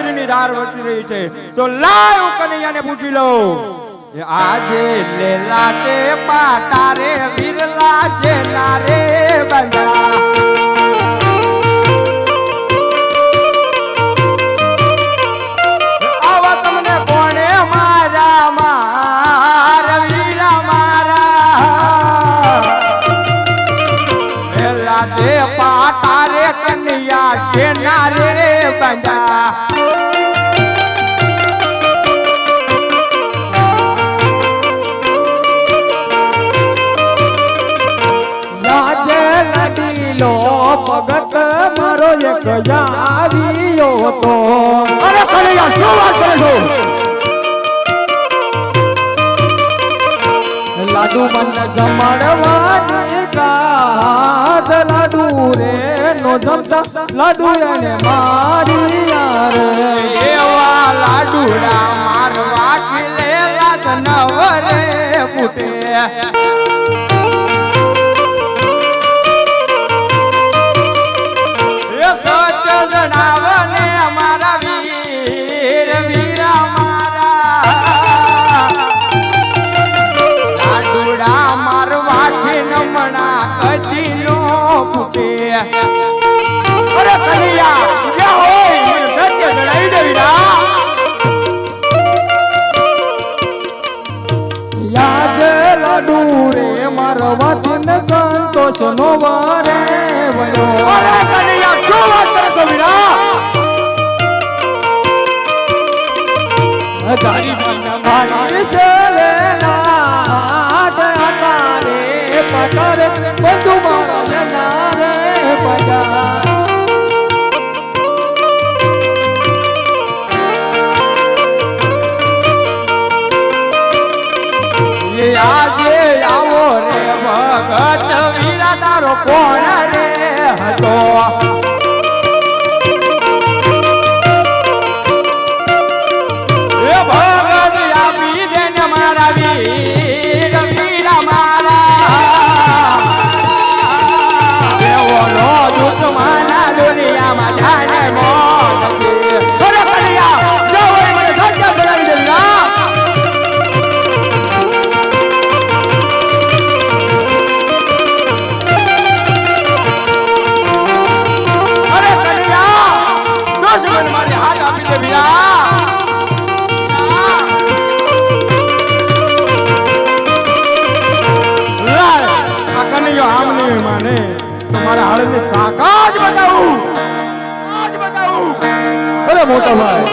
માથે રુદ્રની ધાર વસી રહી છે. તો લાવ કનૈયાને પૂછી લો આજે લેલા તે પાટા રે, વિરલા છે રે બંધા. તો અરે કનૈયા શું વાત કરે છો? લાડુ મને જમાડવાની કાદ લાડુ રે નો જમતા, લાડુ એને મારી યાર. એવા લાડુડા મારવા ખીલેલા નવરે ફૂટે સંતોષ નો વારે વયો. અરે કનૈયા શું વાત કરો છો વીરા તારી મારી ચલે નાથ અતારે પટારે બંધુ મારા જના પજા આજે આવો રે ભગત. તારો કોણ રે? હતો તમારા હાળની તાકાત બતાવું. આજ બતાવું. અરે મોટા ભાઈ.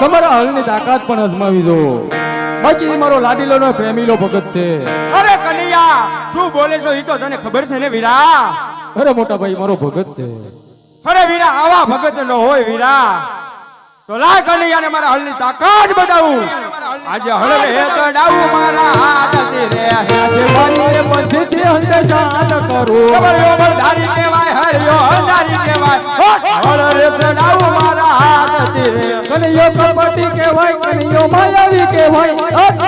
તમારા હળની તાકાત પણ અજમાવી દો. બાકી મારો લાડીલો નો પ્રેમીલો ભગત છે. અરે કનૈયા શું બોલે છો? એ તો તને ખબર છે ને વીરા. અરે મોટા ભાઈ મારો ભગત છે. અરે વીરા આવા ભગત નો હોય વીરા. તો લા કલિયાને મારા હળની તાકાત બતાવું. આજે હળ હે ચડાવું મારા હાથથી રે. આજે વાલીએ પછી તે અંતે જાત કરું ખબર ધારી કહેવાય હરિયો ધારી કેવાય હળ રે ચડાવું મારા કનૈયો કપટી કહેવાય કનૈયો માયાવી કહેવાય.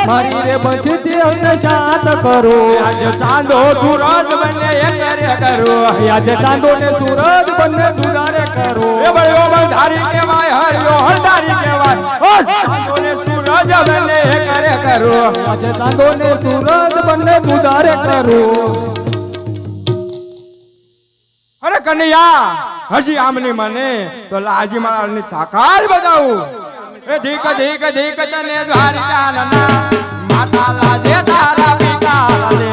મારી રે પછીથી અંતે શાંત કરું. આજ ચાંદો સૂરજ બને એક રે કરું આજે ચાંદો ને સૂરજ બને સુરારે કરો. એ બળ્યો બંધારી કહેવાય હરિયો હંધારી કહેવાય. ચાંદો ને સૂરજ બને એક રે કરું. આજે ચાંદો ને સૂરજ બને સુરારે કરો. અરે કનૈયા! હજી આમ નહીં મને તો લાજી મારાની તાકાત બતાવું. એ ધીક ધીક ધીક તને દ્વારિકા નના માતા લાજે તારા પિતા લાજે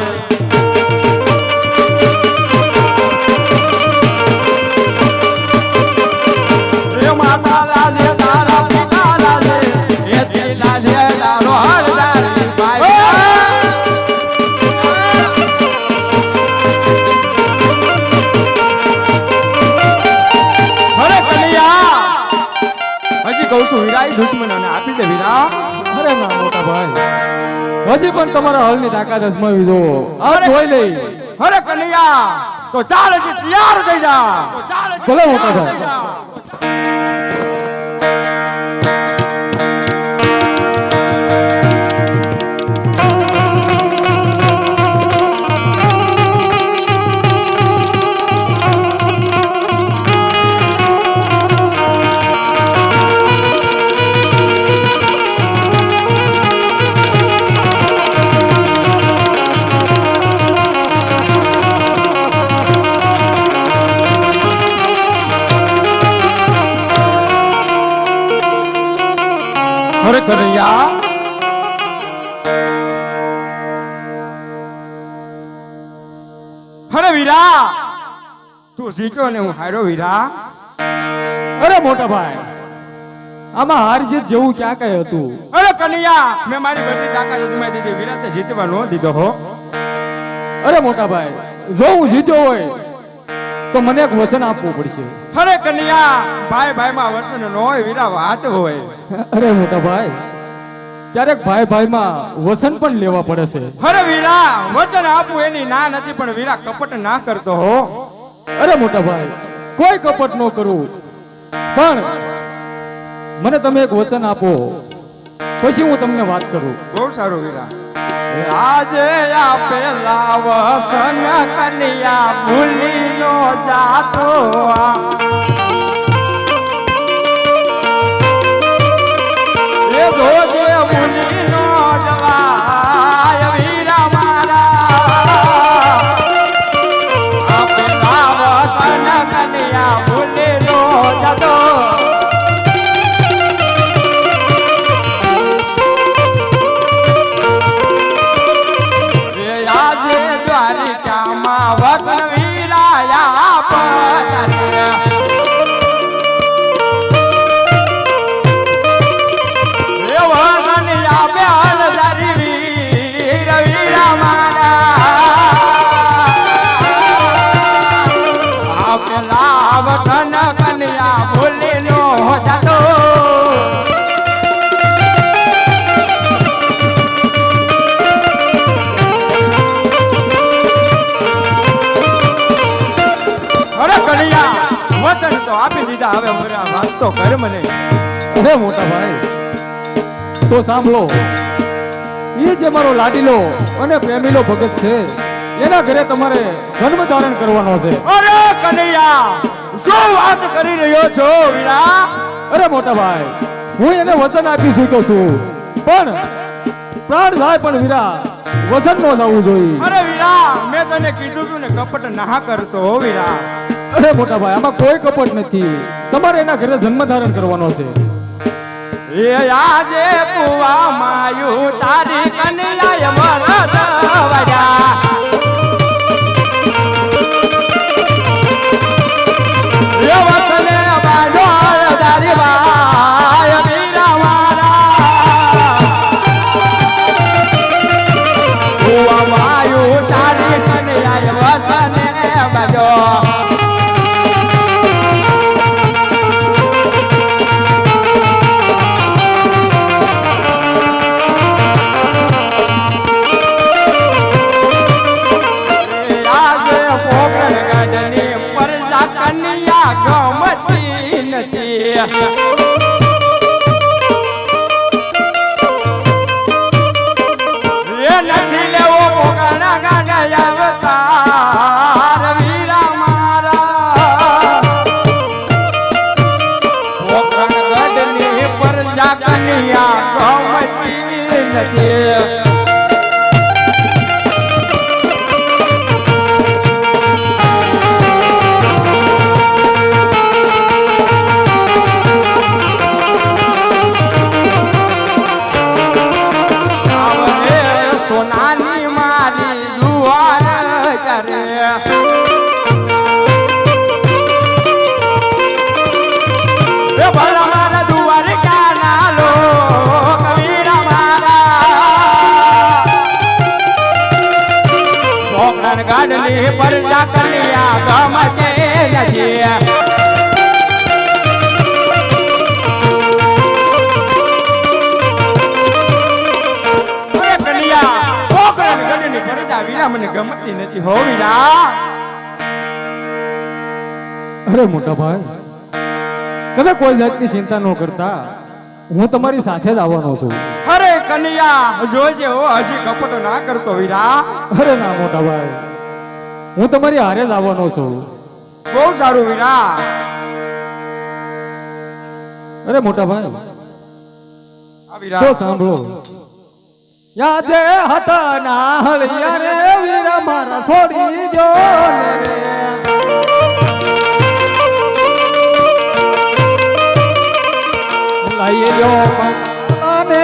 હજી પણ તમારા હળની તાકાત અજમાવી દો આ! જોઈ લઈ. અરે કનૈયા તો ચાલ હજી તૈયાર થઈ જા. ભલે મોટા ભાઈ. કનૈયા. અરે વીરા, તું જીત્યો ને હું હાર્યો વીરા? અરે મોટા ભાઈ, આમાં હાર જીત જેવું ક્યાં કઈ હતું? અરે કનૈયા, મેં મારી બેટી તાકાત અજમાઈ દીધી, વીરા તે જીતવા ન દીધો હો. અરે મોટા ભાઈ, જો હું જીત્યો હોય, તો મને એક વચન આપવું પડશે. અરે કનૈયા ભાઈ ભાઈ માં વચન ન હોય, વીરા વાત હોય. અરે મોટા ભાઈ ક્યારેક ભાઈ ભાઈમાં વસન પણ લેવા પડે છે. અરે વીરા વચન આપવું એની ના નથી પણ વીરા કપટ ના કરતો હો. અરે મોટા ભાઈ કોઈ કપટ ન કરું. પણ મને તમે એક વચન આપો પછી હું તમને વાત કરું. બહુ સારું વીરા. આજે આપેલા વસન કન્યા ભૂલી નો જાતો એ જોજે ભૂલી અરે કનૈયા વચન તો આપી દીધા. હવે મારા વાત તો કર મને અરે મોટા ભાઈ તો સાંભળો. એ જે મારો લાડીલો અને પ્રેમીલો ભગત છે એના ઘરે તમારે જન્મ ધારણ કરવાનો છે. અરે કનૈયા શું વાત કરી રહ્યો છો વીરા અરે મોટા ભાઈ હું એને વચન આપી ચૂક્યો છું. પણ પ્રાણ થાય પણ વીરા વચન નો થવું જોઈએ. અરે વીરા મેં તને કીધું તું ને કપટ ના કરતો હો વીરા અરે મોટા ભાઈ આમાં કોઈ કપટ નથી. તમારે એના ઘરે જન્મ ધારણ કરવાનો છે. એ આજે પુવા માયુ તારી કનૈયા મારા વજા નથી એ ગમતી નથી હો વિના. અરે મોટા ભાઈ તમે કોઈ જાતની ચિંતા ન કરતા. હું તમારી સાથે જ આવવાનો છું. અરે કન્યા જોજે હો હજી કપટ ના કરતો વિરા. અરે ના મોટા ભાઈ હું તમારી હારે જ આવવાનો છું. બહુ સારું વીરા. અરે મોટા ભાઈ. તો સાંભળો. યાજે હતા ના હળિયા રે વીરા મારા છોડી જો લઈ લો અને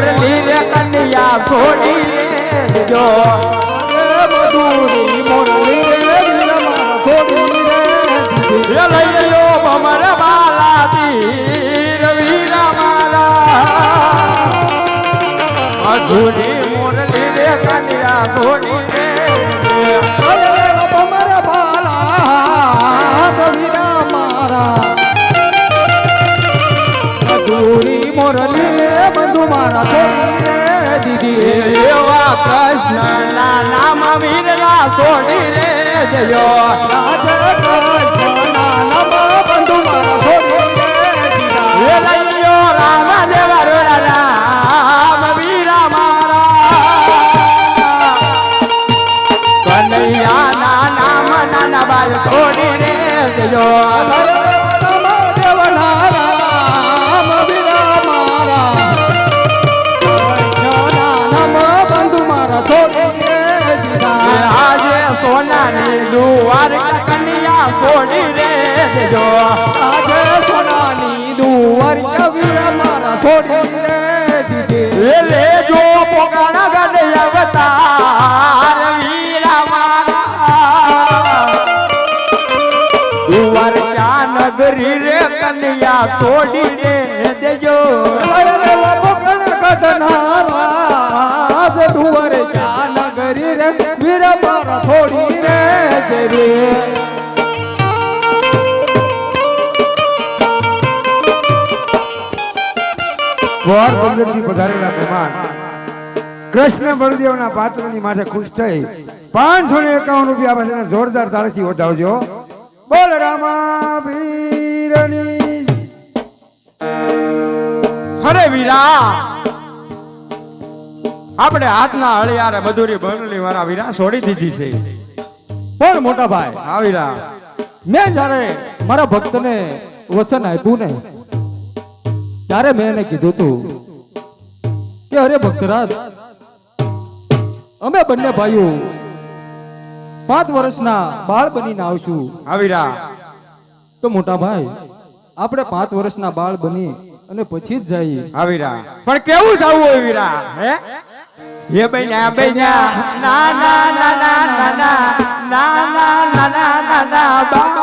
મોરલી રે કન્યા છોડી જો મધુરી મોરલી રે છોડી રે લઈ લ્યો ભમર બાલા તીર વીરા મારા મધુરી મોરલી રે કન્યા છોડી તમારા રે દીદી એવા કૃષ્ણના નામ વીરના છોડી રે જયો કન્યા રે દેજો. છોડી રે રે વાર પંદરથી પધારેલા મહેમાન કૃષ્ણ બળદેવના પાત્રની માથે ખુશ થઈ પાંચસો ને એકાવન રૂપિયા પાસે જોરદાર તારથી વધાવજો. બોલ રામા વીરની અરે વીરા! આપણે હાથના હળિયારે મધુરી બનલી મારા વીરા છોડી દીધી છે. પણ મોટા ભાઈ. હા વીરા. મેં જ્યારે મારા ભક્તને વચન આપ્યું ને ત્યારે મેં એને કીધું હતું કે અરે ભક્તરાજ અમે બંને ભાઈઓ પાંચ વર્ષના બાળ બનીને આવશું. આવીરા વીરા. તો મોટા ભાઈ આપણે પાંચ વર્ષના બાળ બની અને પછી જ જઈએ. હા વીરા. પણ કેવું જવું હોય વીરા? હે? હે બન્યા બન્યા. ના ના ના ના ના ના. ના ના ના ના ના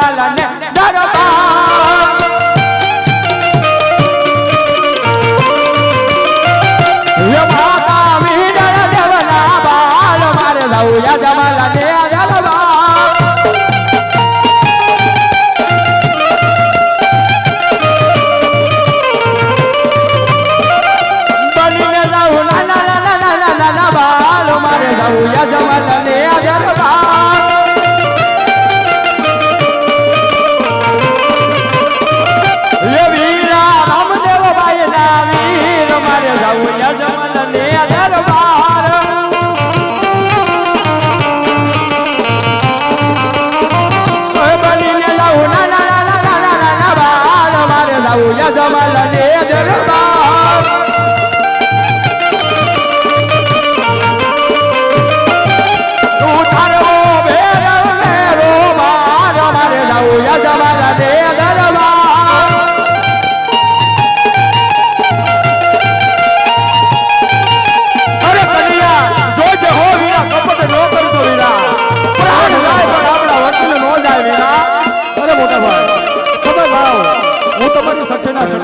malanea, daropa.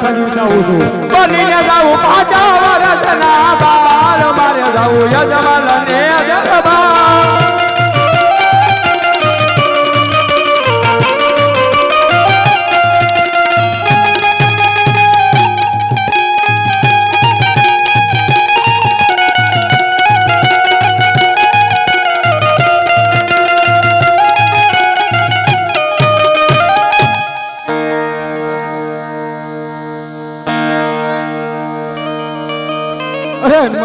ખરું જાઉં છું. બોલીને જાઉં પાછા વરસના બાબા મારે જાઉં યજમાન ને દરબાર